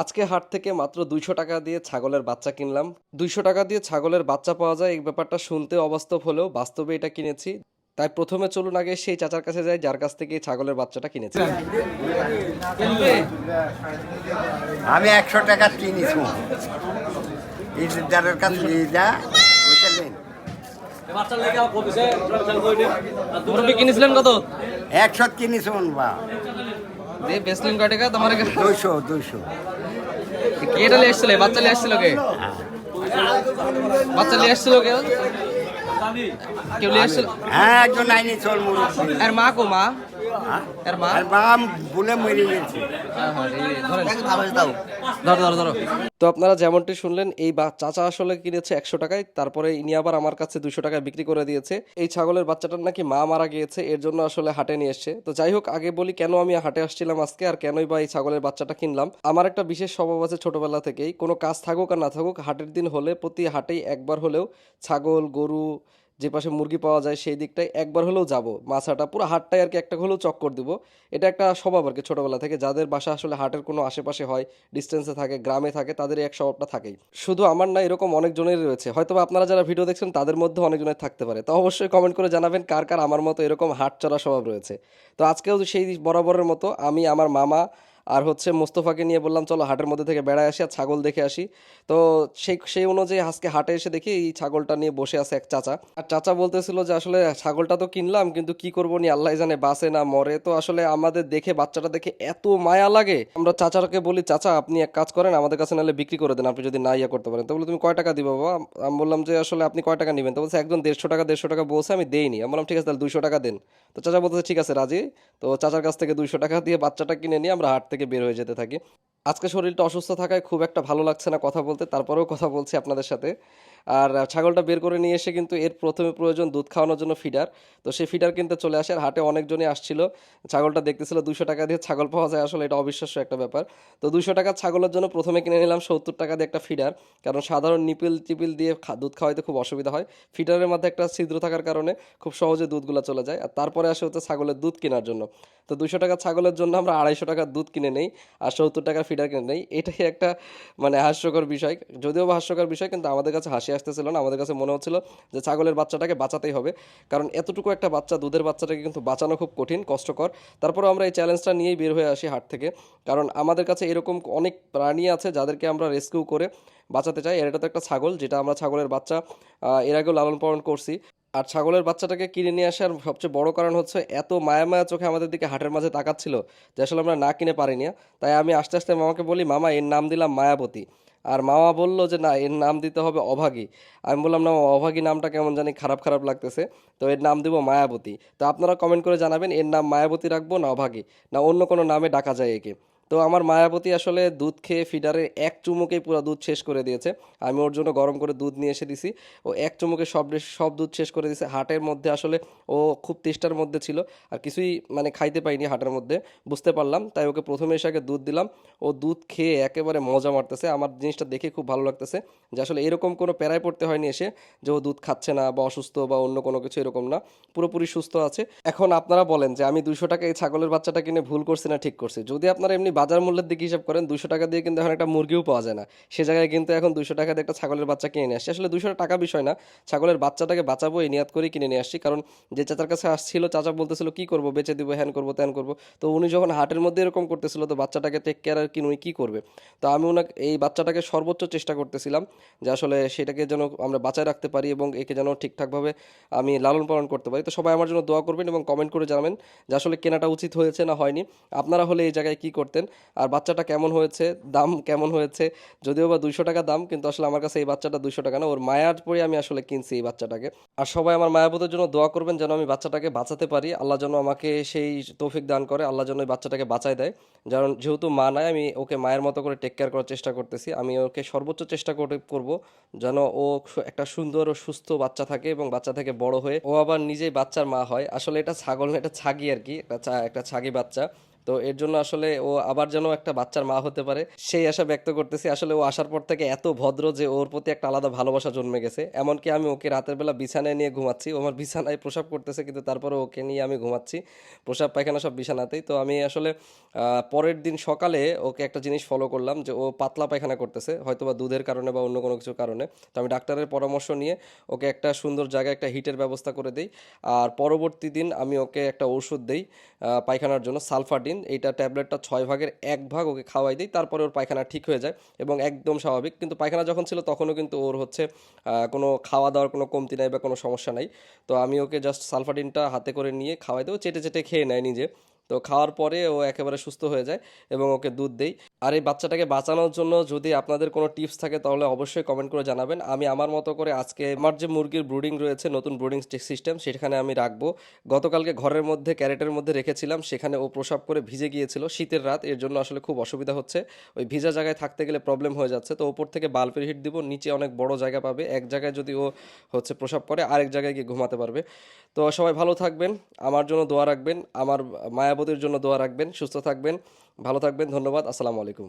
আজকে হাট থেকে মাত্র দুইশো টাকা দিয়ে ছাগলের বাচ্চা কিনলাম। দুইশো টাকা দিয়ে ছাগলের বাচ্চা পাওয়া যায় এই ব্যাপারটা শুনতে অবাস্তব হলেও বাস্তবে এটা কিনেছি। তাই প্রথমে চলুন আগে সেই চাচার কাছে যাই যার কাছ থেকে ছাগলের বাচ্চাটা কিনেছি। আমি একশো টাকা কিনেছি। ইজারের কাছে নিয়ে যা ওইটা কিনেছিলেন কত? একশো কিনেছি বা বেসলিন কয় টাকা? তোমার দুইশো দুইশো। কেটা নিয়ে এসেছিল বাচ্চা নিয়ে এসেছিল কে? বাচ্চা নিয়ে এসেছিল কেউ? কেউ নিয়ে এসেছিল হ্যাঁ একজন আইনি চল আর মা কো মা? হ্যাঁ? আর মা? আর বাম ভুলে মরে গেছে। তো আপনারা যেমনটি শুনলেন এই বা চাচা আসলে কিনেছে একশো টাকায় তারপরে ইনি আবার আমার কাছে দুশো টাকায় বিক্রি করে দিয়েছে। এই ছাগলের বাচ্চাটার নাকি মা মারা গিয়েছে এর জন্য আসলে হাটে নিয়ে এসছে। তো যাই হোক আগে বলি কেন আমি হাটে আসছিলাম আজকে আর কেনই বা এই ছাগলের বাচ্চাটা কিনলাম। আমার একটা বিশেষ স্বভাব আছে ছোটবেলা থেকেই। কোনো কাজ থাকুক আর না থাকুক হাটের দিন হলে প্রতি হাটেই একবার হলেও ছাগল গরু যে পাশে মুরগি পাওয়া যায় সেই দিকটায় একবার হলেও যাব। মাছাটা পুরো হাটটাই আর কি একটা হলেও চক্কর দিব। এটা একটা স্বভাব আর কি ছোটোবেলা থেকে। যাদের বাসা আসলে হাটের কোনো আশেপাশে হয় ডিস্টেন্সে থাকে, গ্রামে থাকে, তাদের এক স্বভাবটা থাকেই। শুধু আমার না, এরকম অনেকজনেরই রয়েছে। হয়তো আপনারা যারা ভিডিও দেখছেন, তাদের মধ্যে অনেকজনের থাকতে পারে। তো অবশ্যই কমেন্ট করে জানাবেন কার কার আমার মতো এরকম হাট চড়া স্বভাব রয়েছে। তো আজকেও সেই বরাবরের মতো আমি, আমার মামা আর হচ্ছে মোস্তফাকে নিয়ে বললাম, চলো হাটের মধ্যে থেকে বেড়ায় আসি আর ছাগল দেখে আসি। তো সেই সেই অনুযায়ী আজকে হাটে এসে দেখি এই ছাগলটা নিয়ে বসে আছে এক চাচা। আর চাচা বলতেছিল যে, আসলে ছাগলটা তো কিনলাম, কিন্তু কি করব নি আল্লাহ জানে বাসে না, মরে। তো আসলে আমাদের দেখে, বাচ্চাটা দেখে এত মায়া লাগে। আমরা চাচাকে বলি, চাচা, আপনি এক কাজ করেন, আমাদের কাছে নাহলে বিক্রি করে দেন, আপনি যদি না ইয়ে করতে পারেন। তো বলে, তুমি কয় টাকা দিবো বাবা? আমি বললাম যে, আসলে আপনি কয় টাকা নেবেন? তো বলছে, একজন দেড়শো টাকা দেড়শো টাকা বলছে, আমি দেইনি। আমি বললাম, ঠিক আছে, তাহলে দুশো টাকা দেন। তো চাচা বলতেছে, ঠিক আছে, রাজি? তো চাচার কাছ থেকে দুইশো টাকা দিয়ে বাচ্চাটা কিনে নিয়ে আমরা হাট থেকে বের হয়ে যেতে থাকি। আজকে শরীরটা অসুস্থ থাকায় খুব একটা ভালো লাগছে না কথা বলতে, তারপরেও কথা বলছি আপনাদের সাথে। আর ছাগলটা বের করে নিয়ে এসে কিন্তু এর প্রথমে প্রয়োজন দুধ খাওয়ানোর জন্য ফিডার তো সেই ফিডার কিনতে চলে আসে আর হাটে অনেকজনই আসছিল। ছাগলটা দেখতেছিল দুশো টাকা দিয়ে ছাগল পাওয়া যায় আসলে এটা অবিশ্বাস্য একটা ব্যাপার। তো দুশো টাকা ছাগলের জন্য প্রথমে কিনে নিলাম সত্তর টাকা দিয়ে একটা ফিডার কারণ সাধারণ নিপিল টিপিল দিয়ে দুধ খাওয়াইতে খুব অসুবিধা হয়। ফিডারের মধ্যে একটা ছিদ্র থাকার কারণে খুব সহজে দুধগুলো চলে যায়। আর তারপরে আসে হচ্ছে ছাগলের দুধ কেনার জন্য। তো দুশো টাকা ছাগলের জন্য আমরা আড়াইশো টাকার দুধ কিনে নেই আর সত্তর টাকার ফিডার কিনে নেই। এটাই একটা মানে হাস্যকর বিষয়। যদিও বা হাস্যকর বিষয়, কিন্তু আমাদের কাছে হাসি আসতেছিল না, আমাদের কাছে মনে হচ্ছিল যে ছাগলের বাচ্চাটাকে বাঁচাতেই হবে। কারণ এতটুকু একটা বাচ্চা দুধের বাচ্চাটাকে কিন্তু বাঁচানো খুব কঠিন, কষ্টকর। তারপরে আমরা এই চ্যালেঞ্জটা নিয়েই বের হয়ে আসি হাট থেকে। কারণ আমাদের কাছে এরকম অনেক প্রাণী আছে যাদেরকে আমরা রেস্কিউ করে বাঁচাতে চাই। এটা তো একটা ছাগল, যেটা আমরা ছাগলের বাচ্চা এর আগেও লালন পালন করছি। আর ছাগলের বাচ্চাটাকে কিনে নিয়ে আসার সবচেয়ে বড় কারণ হচ্ছে এত মায়া মায়া চোখে আমাদের দিকে হাটের মাঝে তাকাচ্ছিল যে আসলে আমরা না কিনে পারিনি। তাই আমি আস্তে আস্তে মামাকে বলি, মামা, এর নাম দিলাম মায়াবতী। আর মামা বলল যে, না, এর নাম দিতে হবে অভাগী। আমি বললাম, না অভাগী নামটা কেমন জানি খারাপ খারাপ লাগতেছে। তো এর নাম দেবো মায়াবতী। তো আপনারা কমেন্ট করে জানাবেন, এর নাম মায়াবতী রাখব না অভাগী? না, অন্য কোনো নামে ডাকা যায় একে? তো আমার মায়াবতী আসলে দুধ খেয়ে ফিডারে এক চুমুকেই পুরো দুধ শেষ করে দিয়েছে। আমি ওর জন্য গরম করে দুধ নিয়ে এসে দিছি। ও এক চুমুকে সব সব দুধ শেষ করে দিয়েছে। হাটের মধ্যে আসলে ও খুব তেষ্টার মধ্যে ছিল। আর কিছুই মানে খাইতে পাইনি হাটের মধ্যে। বুঝতে পারলাম। তাই ওকে প্রথমে এসে আগে দুধ দিলাম। ও দুধ খেয়ে একেবারে মজা মারতেছে। আমার জিনিসটা দেখে খুব ভালো লাগতেছে যে আসলে এরকম কোনো প্যারায় পড়তে হয়নি এসে যে ও দুধ খাচ্ছে না বা অসুস্থ বা অন্য কোনো কিছু এরকম না। পুরোপুরি সুস্থ আছে। এখন আপনারা বলেন যে আমি দুশো টাকা এই ছাগলের বাচ্চাটা কিনে ভুল করছি না ঠিক করছি। যদি আপনারা এমনি বাজার মূল্যের দিকে হিসাব করেন দুশো টাকা দিয়ে কিন্তু এখন একটা মুরগিও পাওয়া যায় না। সে জায়গায় কিন্তু এখন দুশো টাকা দিয়ে একটা ছাগলের বাচ্চা কিনে নিয়ে আসছি। আসলে দুশো টাকা বিষয় না, ছাগলের বাচ্চাটাকে বাঁচাবো, এই নিয়াত করে কিনে নিয়ে আসছি। কারণ যে চাচার কাছে আসছিল, চাচা বলতেছিল, কি করব, বেচে দিব, হ্যান করব, ত্যান করব? তো উনি যখন হাটের মধ্যে এরকম করতেছিল, তো বাচ্চাটাকে টেক কেয়ার আর কি উনি কী করবে? তো আমি ওনাকে এই বাচ্চাটাকে সর্বোচ্চ চেষ্টা করতেছিলাম যে আসলে সেটাকে যেন আমরা বাঁচায় রাখতে পারি এবং একে যেন ঠিকঠাকভাবে আমি লালন পালন করতে পারি। তো সবাই আমার জন্য দোয়া করবেন এবং কমেন্ট করে জানাবেন যে আসলে কেনাটা উচিত হয়েছে না হয়নি। আপনারা হলে এই জায়গায় কী করতেন? আর বাচ্চাটা কেমন হয়েছে? দাম কেমন হয়েছে? যদিও বা দুইশো টাকা দাম, কিন্তু আসলে আমার কাছে এই বাচ্চাটা দুইশো টাকা না। ওর মায়ার পরে আমি আসলে কিনছি এই বাচ্চাটাকে। আর সবাই আমার মায়াবোধের জন্য দোয়া করবেন যেন আমি বাচ্চাটাকে বাঁচাতে পারি। আল্লাহ যেন আমাকে সেই তৌফিক দান করে, আল্লাহ যেন ওই বাচ্চাটাকে বাঁচায় দেয়। কারণ যেহেতু মা নাই, আমি ওকে মায়ের মতো করে টেক কেয়ার করার চেষ্টা করতেছি। আমি ওকে সর্বোচ্চ চেষ্টা করে করব যেন ও একটা সুন্দর ও সুস্থ বাচ্চা থাকে এবং বাচ্চা থেকে বড় হয়ে ও আবার নিজেই বাচ্চার মা হয়। আসলে এটা ছাগল না, এটা ছাগি আর কি। একটা ছাগি বাচ্চা। তো এর জন্য আসলে ও আবার যেন একটা বাচ্চার মা হতে পারে। সেই আশা ব্যক্ত করতেছি। আসলে ও আসার পর থেকে এত ভদ্র যে ওর প্রতি একটা আলাদা ভালোবাসা জন্মে গেছে। এমনকি আমি ওকে রাতের বেলা বিছানায় নিয়ে ঘুমাচ্ছি। ও আমার বিছানায় প্রসাব করতেছে, কিন্তু তারপরে ওকে নিয়ে আমি ঘুমাচ্ছি। প্রসাব, পায়খানা সব বিছানাতেই। তো আমি আসলে পরের দিন সকালে ওকে একটা জিনিস ফলো করলাম যে ও পাতলা পায়খানা করতেছে হয়তো বা দুধের কারণে বা অন্য কোনো কিছুর কারণে। তো আমি ডাক্তারের পরামর্শ নিয়ে ওকে একটা সুন্দর জায়গায় একটা হিটের ব্যবস্থা করে দিই। আর পরবর্তী দিন আমি ওকে একটা ওষুধ দিই পায়খানার জন্য সালফাডিন এইটা ট্যাবলেটটা ছয় ভাগের এক ভাগ ওকে খাওয়াই দিই, তারপরে ওর পায়খানা ঠিক হয়ে যায় এবং একদম স্বাভাবিক। কিন্তু পায়খানা যখন ছিল তখনও কিন্তু ওর হচ্ছে কোনো খাওয়া দাওয়ার কোনো কমতি নাই বা কোনো সমস্যা নাই। তো আমি ওকে জাস্ট সালফাডিনটা হাতে করে নিয়ে খাওয়াই দেবো, চেটে চেটে খেয়ে নেয় নিজে। তো খাওয়ার পরে ও একেবারে সুস্থ হয়ে যায় এবং ওকে দুধ দেই। আর এই বাচ্চাটাকে বাঁচানোর জন্য যদি আপনাদের কোনো টিপস থাকে তাহলে অবশ্যই কমেন্ট করে জানাবেন। আমি আমার মতো করে আজকে আমার যে মুরগির ব্রুডিং রয়েছে, নতুন ব্রুডিং সিস্টেম সেখানে আমি রাখব। গতকালকে ঘরের মধ্যে, ক্যারেটের মধ্যে রেখেছিলাম, সেখানে ও প্রসাব করে ভিজে গিয়েছিল শীতের রাত, এর জন্য আসলে খুব অসুবিধা হচ্ছে। ওই ভিজা জায়গায় থাকতে গেলে প্রবলেম হয়ে যাচ্ছে। তো ওপর থেকে বাল্বের হিট দিব, নিচে অনেক বড় জায়গা পাবে। এক জায়গায় যদি ও হচ্ছে প্রসাব করে, আরেক জায়গায় গিয়ে ঘুমাতে পারবে। তো সবাই ভালো থাকবেন। আমার জন্য দোয়া রাখবেন। আমার মায়াবতীর জন্য দোয়া রাখবেন সুস্থ থাকবেন ভালো থাকবেন ধন্যবাদ আসসালামু আলাইকুম।